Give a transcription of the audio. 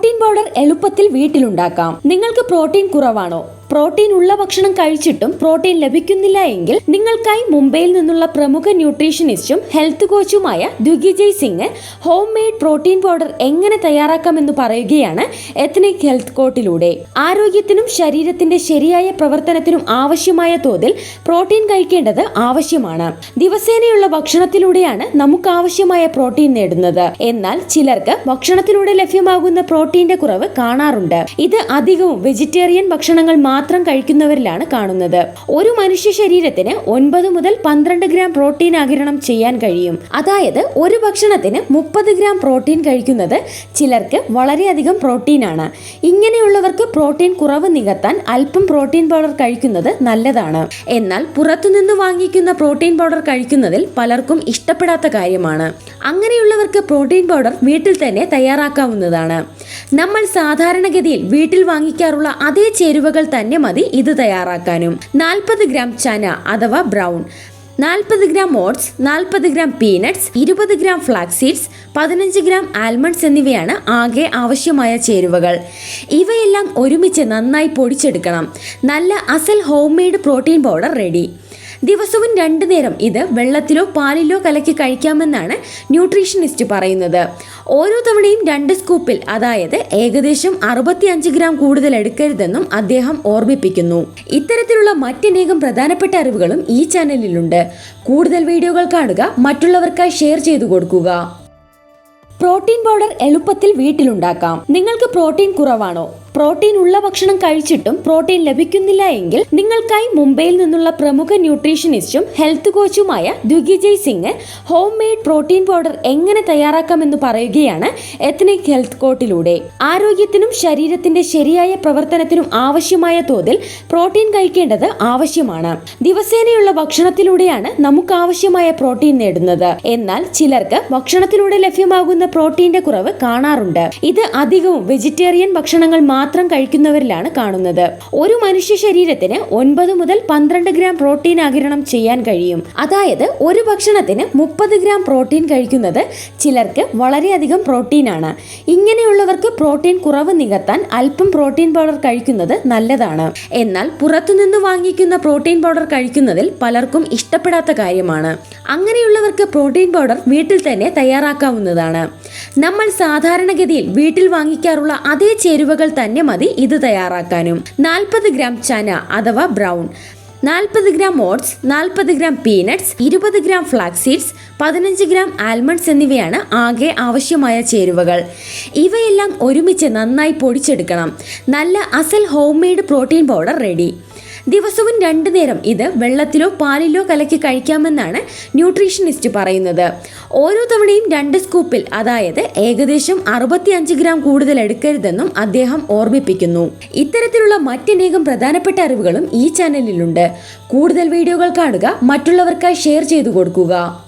Protein powder എളുപ്പത്തിൽ വീട്ടിലുണ്ടാക്കാം. നിങ്ങൾക്ക് protein കുറവാണോ? പ്രോട്ടീൻ ഉള്ള ഭക്ഷണം കഴിച്ചിട്ടും പ്രോട്ടീൻ ലഭിക്കുന്നില്ല എങ്കിൽ നിങ്ങൾക്കായി മുംബൈയിൽ നിന്നുള്ള പ്രമുഖ ന്യൂട്രീഷനിസ്റ്റും health കോച്ചുമായ Digvijay Singh homemade protein powder എങ്ങനെ തയ്യാറാക്കാമെന്ന് പറയുകയാണ് എത്നിക് ഹെൽത്ത് കോട്ടിലൂടെ ആരോഗ്യത്തിനും ശരീരത്തിന്റെ ശരിയായ പ്രവർത്തനത്തിനും ആവശ്യമായ തോതിൽ പ്രോട്ടീൻ കഴിക്കേണ്ടത് ആവശ്യമാണ്. ദിവസേനയുള്ള ഭക്ഷണത്തിലൂടെയാണ് നമുക്ക് ആവശ്യമായ പ്രോട്ടീൻ നേടുന്നത്. എന്നാൽ ചിലർക്ക് ഭക്ഷണത്തിലൂടെ ലഭ്യമാകുന്ന പ്രോട്ടീന്റെ കുറവ് കാണാറുണ്ട്. ഇത് അധികവും വെജിറ്റേറിയൻ ഭക്ഷണങ്ങൾ മാത്രം കഴിക്കുന്നവരിലാണ് കാണുന്നത്. ഒരു മനുഷ്യ ശരീരത്തിന് ഒൻപത് മുതൽ പന്ത്രണ്ട് ഗ്രാം പ്രോട്ടീൻ ആകിരണം ചെയ്യാൻ കഴിയും. അതായത് ഒരു ഭക്ഷണത്തിന് മുപ്പത് ഗ്രാം പ്രോട്ടീൻ കഴിക്കുന്നത് ചിലർക്ക് വളരെയധികം പ്രോട്ടീനാണ് ഇങ്ങനെയുള്ളവർക്ക് പ്രോട്ടീൻ കുറവ് നികത്താൻ അല്പം പ്രോട്ടീൻ പൗഡർ കഴിക്കുന്നത് നല്ലതാണ്. എന്നാൽ പുറത്തുനിന്ന് വാങ്ങിക്കുന്ന പ്രോട്ടീൻ പൗഡർ കഴിക്കുന്നതിൽ പലർക്കും ഇഷ്ടപ്പെടാത്ത കാര്യമാണ്. അങ്ങനെയുള്ളവർക്ക് പ്രോട്ടീൻ പൗഡർ വീട്ടിൽ തന്നെ തയ്യാറാക്കാവുന്നതാണ്. നമ്മൾ സാധാരണഗതിയിൽ വീട്ടിൽ വാങ്ങിക്കാറുള്ള അതേ ചേരുവകൾ തന്നെ മതി ഇത് തയ്യാറാക്കാനും. നാൽപ്പത് ഗ്രാം ചന അഥവാ ബ്രൗൺ. നാൽപ്പത് ഗ്രാം ഓട്സ് നാൽപ്പത് ഗ്രാം പീനട്സ് ഇരുപത് ഗ്രാം ഫ്ലാക്സ് സീഡ്സ് പതിനഞ്ച് ഗ്രാം ആൽമണ്ട്സ് എന്നിവയാണ് ആകെ ആവശ്യമായ ചേരുവകൾ. ഇവയെല്ലാം ഒരുമിച്ച് നന്നായി പൊടിച്ചെടുക്കണം. നല്ല അസൽ homemade protein powder ready. ദിവസവും രണ്ടു നേരം ഇത് വെള്ളത്തിലോ പാലിലോ കലക്കി കഴിക്കാമെന്നാണ് ന്യൂട്രീഷനിസ്റ്റ് പറയുന്നത്. ഓരോ തവണയും രണ്ട് സ്കൂപ്പിൽ അതായത് ഏകദേശം അറുപത്തിയഞ്ച് ഗ്രാം കൂടുതൽ എടുക്കരുതെന്നും അദ്ദേഹം ഓർമ്മിപ്പിക്കുന്നു. ഇത്തരത്തിലുള്ള മറ്റനേകം പ്രധാനപ്പെട്ട അറിവുകളും ഈ ചാനലിലുണ്ട്. കൂടുതൽ വീഡിയോകൾ കാണുക മറ്റുള്ളവർക്കായി ഷെയർ ചെയ്തു കൊടുക്കുക. പ്രോട്ടീൻ പൗഡർ എളുപ്പത്തിൽ വീട്ടിലുണ്ടാക്കാം. നിങ്ങൾക്ക് പ്രോട്ടീൻ കുറവാണോ? പ്രോട്ടീൻ ഉള്ള ഭക്ഷണം കഴിച്ചിട്ടും പ്രോട്ടീൻ ലഭിക്കുന്നില്ല എങ്കിൽ നിങ്ങൾക്കായി മുംബൈയിൽ നിന്നുള്ള പ്രമുഖ ന്യൂട്രീഷനിസ്റ്റും health കോച്ചുമായ Digvijay Singh homemade protein powder എങ്ങനെ തയ്യാറാക്കാമെന്ന് പറയുകയാണ് എത്നിക് ഹെൽത്ത് കോട്ടിലൂടെ ആരോഗ്യത്തിനും ശരീരത്തിന്റെ ശരിയായ പ്രവർത്തനത്തിനും ആവശ്യമായ തോതിൽ പ്രോട്ടീൻ കഴിക്കേണ്ടത് ആവശ്യമാണ്. ദിവസേനയുള്ള ഭക്ഷണത്തിലൂടെയാണ് നമുക്ക് ആവശ്യമായ പ്രോട്ടീൻ നേടുന്നത്. എന്നാൽ ചിലർക്ക് ഭക്ഷണത്തിലൂടെ ലഭ്യമാകുന്ന പ്രോട്ടീന്റെ കുറവ് കാണാറുണ്ട്. ഇത് അധികവും വെജിറ്റേറിയൻ ഭക്ഷണങ്ങൾ മാത്രം കഴിക്കുന്നവരിലാണ് കാണുന്നത്. ഒരു മനുഷ്യ ശരീരത്തിന് ഒൻപത് മുതൽ പന്ത്രണ്ട് ഗ്രാം പ്രോട്ടീൻ ആകിരണം ചെയ്യാൻ കഴിയും. അതായത് ഒരു ഭക്ഷണത്തിന് മുപ്പത് ഗ്രാം പ്രോട്ടീൻ കഴിക്കുന്നത് ചിലർക്ക് വളരെയധികം പ്രോട്ടീനാണ്. ഇങ്ങനെയുള്ളവർക്ക് പ്രോട്ടീൻ കുറവ് നികത്താൻ അല്പം പ്രോട്ടീൻ പൗഡർ കഴിക്കുന്നത് നല്ലതാണ്. എന്നാൽ പുറത്തുനിന്ന് വാങ്ങിക്കുന്ന പ്രോട്ടീൻ പൗഡർ കഴിക്കുന്നതിൽ പലർക്കും ഇഷ്ടപ്പെടാത്ത കാര്യമാണ്. അങ്ങനെയുള്ളവർക്ക് പ്രോട്ടീൻ പൗഡർ വീട്ടിൽ തന്നെ തയ്യാറാക്കാവുന്നതാണ്. നമ്മൾ സാധാരണഗതിയിൽ വീട്ടിൽ വാങ്ങിക്കാറുള്ള അതേ ചേരുവകൾ തന്നെ മതി ഇത് തയ്യാറാക്കാനും. നാൽപ്പത് ഗ്രാം ചന അഥവാ ബ്രൗൺ. നാൽപ്പത് ഗ്രാം ഓട്സ് നാൽപ്പത് ഗ്രാം പീനട്സ് ഇരുപത് ഗ്രാം ഫ്ലാക്സ് സീഡ്സ് പതിനഞ്ച് ഗ്രാം ആൽമണ്ട്സ് എന്നിവയാണ് ആകെ ആവശ്യമായ ചേരുവകൾ. ഇവയെല്ലാം ഒരുമിച്ച് നന്നായി പൊടിച്ചെടുക്കണം. നല്ല അസൽ homemade protein powder ready. ദിവസവും രണ്ടു നേരം ഇത് വെള്ളത്തിലോ പാലിലോ കലക്കി കഴിക്കാമെന്നാണ് ന്യൂട്രീഷനിസ്റ്റ് പറയുന്നത്. ഓരോ തവണയും രണ്ട് സ്കൂപ്പിൽ അതായത് ഏകദേശം അറുപത്തിയഞ്ച് ഗ്രാം കൂടുതൽ എടുക്കരുതെന്നും അദ്ദേഹം ഓർമ്മിപ്പിക്കുന്നു. ഇത്തരത്തിലുള്ള മറ്റനേകം പ്രധാനപ്പെട്ട അറിവുകളും ഈ ചാനലിലുണ്ട്. കൂടുതൽ വീഡിയോകൾ കാണുക മറ്റുള്ളവർക്കായി ഷെയർ ചെയ്തു കൊടുക്കുക.